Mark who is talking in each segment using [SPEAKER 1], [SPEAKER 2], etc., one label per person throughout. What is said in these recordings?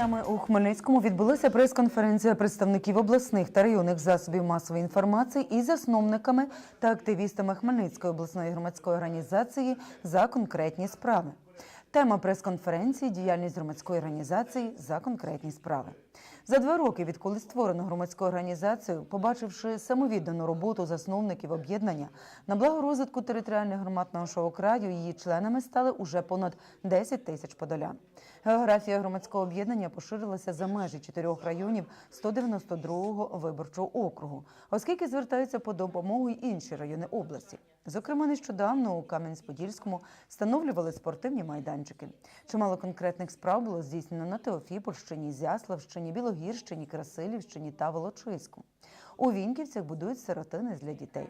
[SPEAKER 1] Днями у Хмельницькому відбулася прес-конференція представників обласних та районних засобів масової інформації із засновниками та активістами Хмельницької обласної громадської організації за конкретні справи. Тема прес-конференції діяльність громадської організації за конкретні справи. За два роки, відколи створено громадську організацію, побачивши самовіддану роботу засновників об'єднання на благо розвитку територіальних громад нашого краю, її членами стали уже понад 10 тисяч подолян. Географія громадського об'єднання поширилася за межі чотирьох районів 192-го виборчого округу, оскільки звертаються по допомогу й інші райони області. Зокрема, нещодавно у Кам'янець-Подільському встановлювали спортивні майданчики. Чимало конкретних справ було здійснено на Теофіпольщині, Зяславщині, Білогірщині, Красилівщині та Волочиську. У Вінківцях будують сиротини для дітей.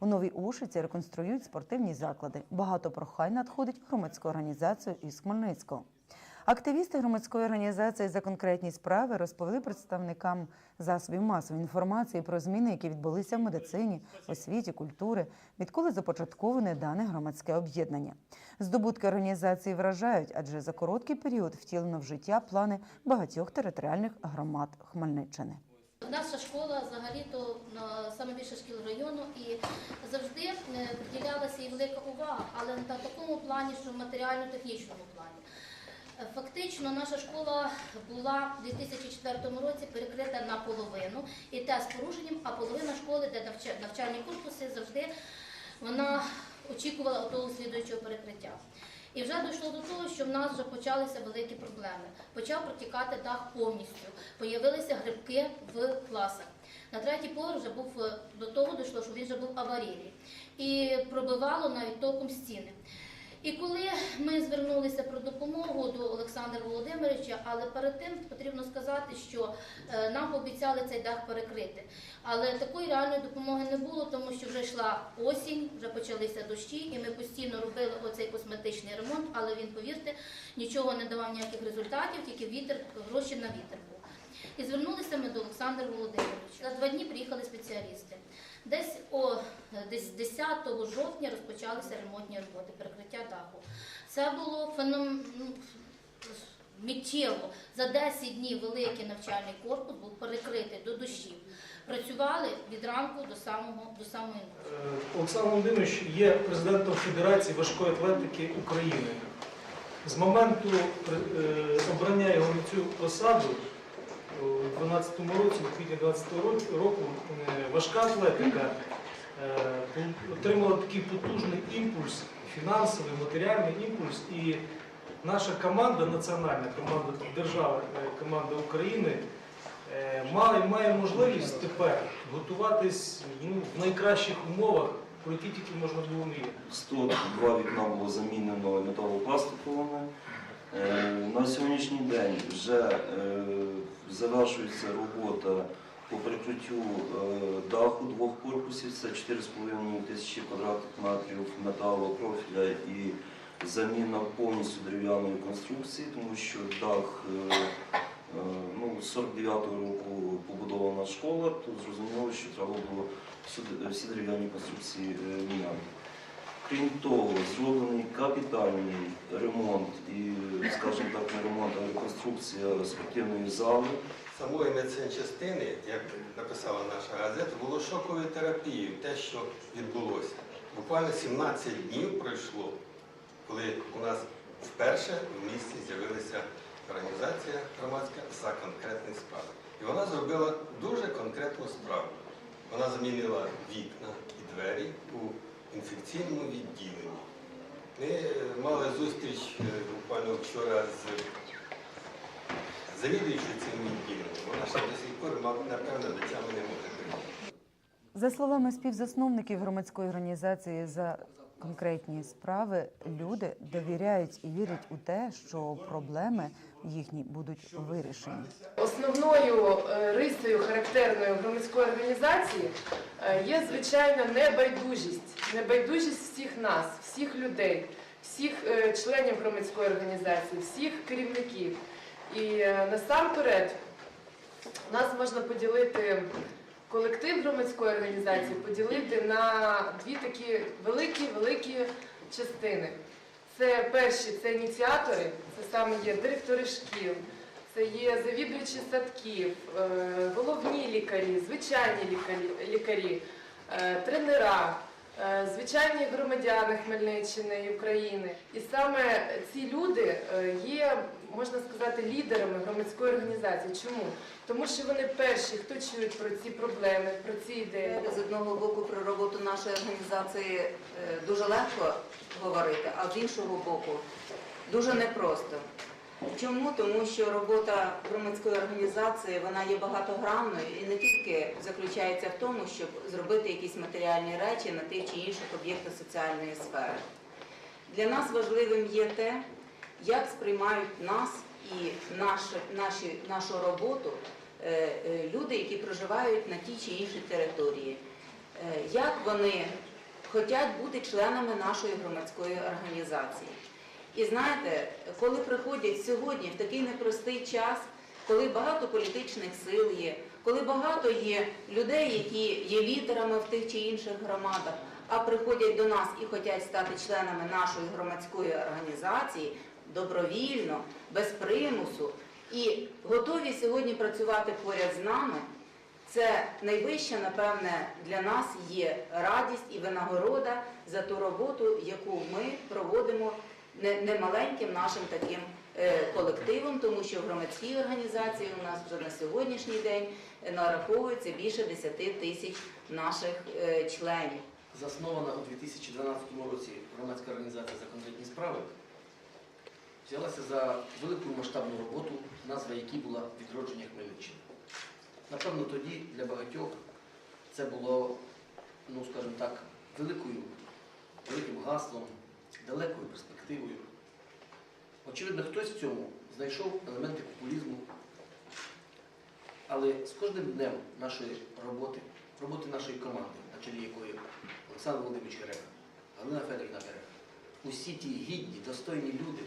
[SPEAKER 1] У Новій Ушиці реконструюють спортивні заклади. Багато прохань надходить громадську організацію із Хмельницького. Активісти громадської організації за конкретні справи розповіли представникам засобів масової інформації про зміни, які відбулися в медицині, освіті, культури, відколи започатковане дане громадське об'єднання. Здобутки організації вражають, адже за короткий період втілено в життя плани багатьох територіальних громад Хмельниччини.
[SPEAKER 2] Наша школа взагалі-то на саме більше шкіл району і завжди е, приділялася і велика увага, але на такому плані, що в матеріально-технічному плані. Фактично, наша школа була в 2004 році перекрита наполовину, і те з порушенням, а половина школи, де навчальні корпуси, завжди вона очікувала того слідуючого перекриття. І вже дійшло до того, що в нас вже почалися великі проблеми. Почав протікати дах повністю, появилися грибки в класах. На третій поверх вже був е, до того дійшло, що він вже був аварійний. І пробивало навіть током стіни. І коли ми звернулися про допомогу до Олександра Володимировича, але перед тим потрібно сказати, що е, нам пообіцяли цей дах перекрити. Але такої реальної допомоги не було, тому що вже йшла осінь, вже почалися дощі, і ми постійно робили оцей косметичний ремонт, але він, повірте, нічого не давав ніяких результатів, тільки вітер, гроші на вітер був. І звернулися ми до Олександра Володимировича. За два дні приїхали спеціалісти. Десь о десь 10 жовтня розпочалися ремонтні роботи, перекриття даху. Це було феном... ну, миттєво. За 10 днів великий навчальний корпус був перекритий до дощів. Працювали від ранку до самого до самої ночі.
[SPEAKER 3] Е, Олександр Володимирович є президентом Федерації важкої атлетики України. З моменту е, обрання його на цю посаду у 2012 році, у квітні 2012 року, е, важка атлетика е, отримала такий потужний імпульс, фінансовий, матеріальний імпульс. І наша команда, національна команда держави, е, команда України, має, має можливість тепер готуватись ну, в найкращих умовах, про які тільки можна було мріяти.
[SPEAKER 4] 102 вікна було замінено металопластиковими. На сьогоднішній день вже завершується робота по прикриттю е, даху двох корпусів. Це 4,5 тисячі квадратних метрів металопрофіля і заміна повністю дерев'яної конструкції, тому що дах е, е, ну, 49-го року побудована школа, то зрозуміло, що треба було всі дерев'яні конструкції міняти. Крім того, зроблений капітальний ремонт і, скажімо так, не ремонт, а реконструкція спортивної зали.
[SPEAKER 5] самої медсанчастини, як написала наша газета, було шоковою терапією те, що відбулося. Буквально 17 днів пройшло, коли у нас вперше в місті з'явилася організація громадська за конкретні справи. І вона зробила дуже конкретну справу. Вона замінила вікна і двері у інфекційному відділенні. Ми е, мали зустріч е, буквально вчора з завідуючою цим відділенням. Вона ще до сих пор, напевно, до цього не може прийти.
[SPEAKER 1] За словами співзасновників громадської організації за конкретні справи, люди довіряють і вірять у те, що проблеми їхні будуть вирішені.
[SPEAKER 6] Основною е, рисою характерною громадської організації е, є звичайно небайдужість, небайдужість всіх нас, всіх людей, всіх е, членів громадської організації, всіх керівників. І насамперед нас можна поділити колектив громадської організації, поділити на дві такі великі великі частини. Це перші це ініціатори, це саме є директори шкіл, це є завідувачі садків, е, головні лікарі, звичайні лікарі, е, тренера, звичайні громадяни Хмельниччини і України. І саме ці люди е, є, можна сказати, лідерами громадської організації. Чому? Тому що вони перші, хто чують про ці проблеми, про ці ідеї.
[SPEAKER 7] З одного боку про роботу нашої організації е, дуже легко говорити, а з іншого боку дуже непросто. Чому? Тому що робота громадської організації вона є багатогранною і не тільки заключається в тому, щоб зробити якісь матеріальні речі на тих чи інших об'єктах соціальної сфери. Для нас важливим є те, як сприймають нас і наші, наші, нашу роботу е, е, люди, які проживають на тій чи іншій території. Е, Як вони хочуть бути членами нашої громадської організації. І знаєте, коли приходять сьогодні в такий непростий час, коли багато політичних сил є, коли багато є людей, які є лідерами в тих чи інших громадах, а приходять до нас і хочуть стати членами нашої громадської організації добровільно, без примусу, і готові сьогодні працювати поряд з нами, це найвища, напевне, для нас є радість і винагорода за ту роботу, яку ми проводимо немаленьким нашим таким е, колективом, тому що в громадській організації у нас вже на сьогоднішній день нараховується більше 10 тисяч наших е, членів.
[SPEAKER 8] Заснована у 2012 році громадська організація за конкретні справи, взялася за велику масштабну роботу, назва якій була відродження Хмельниччини. Напевно, тоді для багатьох це було, ну скажімо так, великою, великим гаслом, далекою перспективою. Очевидно, хтось в цьому знайшов елементи популізму, але з кожним днем нашої роботи, роботи нашої команди, на чолі якої Олександр Володимирович Герега, Галина Федорівна Герега, усі ті гідні, достойні люди,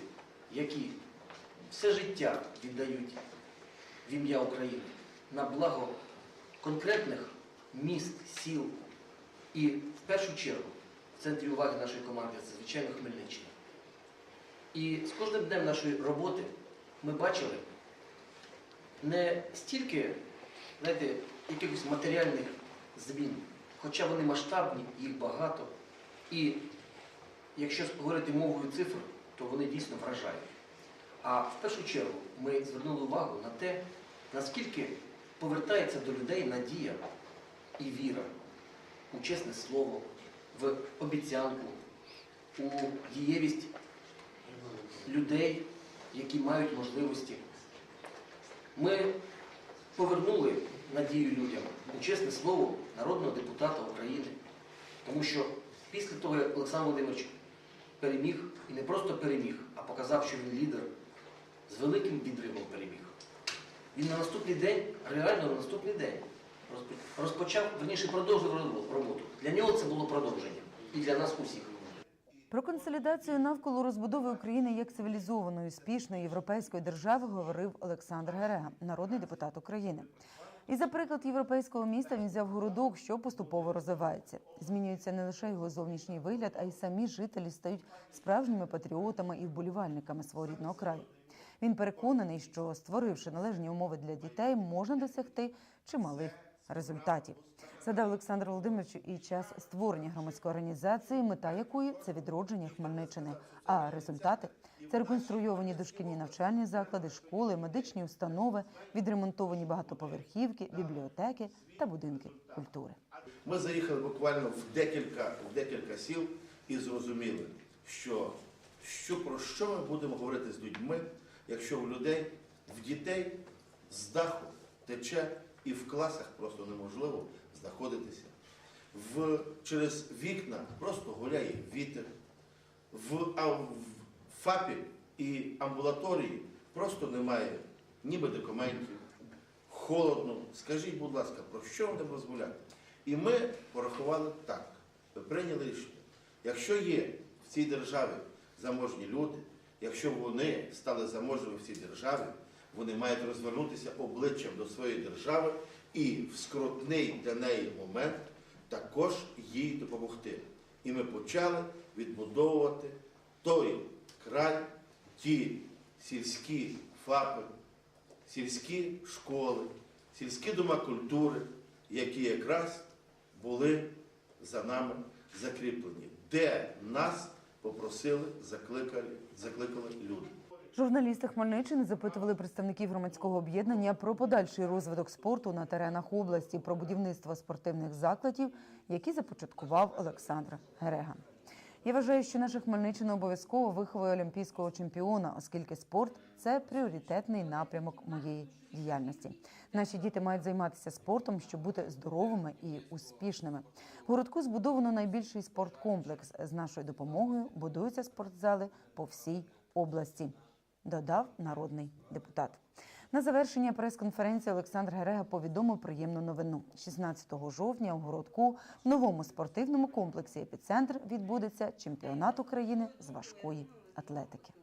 [SPEAKER 8] які все життя віддають в ім'я України на благо конкретних міст, сіл і в першу чергу в центрі уваги нашої команди це звичайно Хмельниччина. І з кожним днем нашої роботи ми бачили не стільки, знаєте, якихось матеріальних змін, хоча вони масштабні, їх багато. І якщо говорити мовою цифр, то вони дійсно вражають. А в першу чергу ми звернули увагу на те, наскільки повертається до людей надія і віра у чесне слово, в обіцянку, у дієвість людей, які мають можливості. Ми повернули надію людям у чесне слово народного депутата України. Тому що після того, як Олександр Володимирович переміг, і не просто переміг, а показав, що він лідер, з великим відривом переміг. Він на наступний день, реально на наступний день, розпочав, верніше продовжив роботу. Для нього це було продовження. І для нас усіх.
[SPEAKER 1] Про консолідацію навколо розбудови України як цивілізованої, успішної європейської держави говорив Олександр Герега, народний депутат України. І за приклад європейського міста він взяв городок, що поступово розвивається. Змінюється не лише його зовнішній вигляд, а й самі жителі стають справжніми патріотами і вболівальниками свого рідного краю. Він переконаний, що створивши належні умови для дітей, можна досягти чималих результатів. Згадав Олександр Володимирович і час створення громадської організації, мета якої це відродження Хмельниччини. А результати це реконструйовані дошкільні навчальні заклади, школи, медичні установи, відремонтовані багатоповерхівки, бібліотеки та будинки культури.
[SPEAKER 9] Ми заїхали буквально в декілька, в декілька сіл і зрозуміли, що, що про що ми будемо говорити з людьми, якщо в людей, в дітей з даху тече і в класах просто неможливо знаходитися. В, через вікна просто гуляє вітер. В, а в ФАПі і амбулаторії просто немає ні медикаментів, холодно. Скажіть, будь ласка, про що будемо розмовляти? І ми порахували так, ми прийняли рішення. Якщо є в цій державі заможні люди, якщо вони стали заможними в цій державі, вони мають розвернутися обличчям до своєї держави і в скрутний для неї момент також їй допомогти. І ми почали відбудовувати той край, ті сільські ФАПи, сільські школи, сільські дома культури, які якраз були за нами закріплені, де нас попросили, закликали, закликали люди.
[SPEAKER 1] Журналісти Хмельниччини запитували представників громадського об'єднання про подальший розвиток спорту на теренах області, про будівництво спортивних закладів, які започаткував Олександр Герега. Я вважаю, що наша Хмельниччина обов'язково виховує олімпійського чемпіона, оскільки спорт це пріоритетний напрямок моєї діяльності. Наші діти мають займатися спортом, щоб бути здоровими і успішними. В городку збудовано найбільший спорткомплекс. З нашою допомогою будуються спортзали по всій області додав народний депутат. На завершення прес-конференції Олександр Герега повідомив приємну новину 16 жовтня. У городку в новому спортивному комплексі епіцентр відбудеться чемпіонат України з важкої атлетики.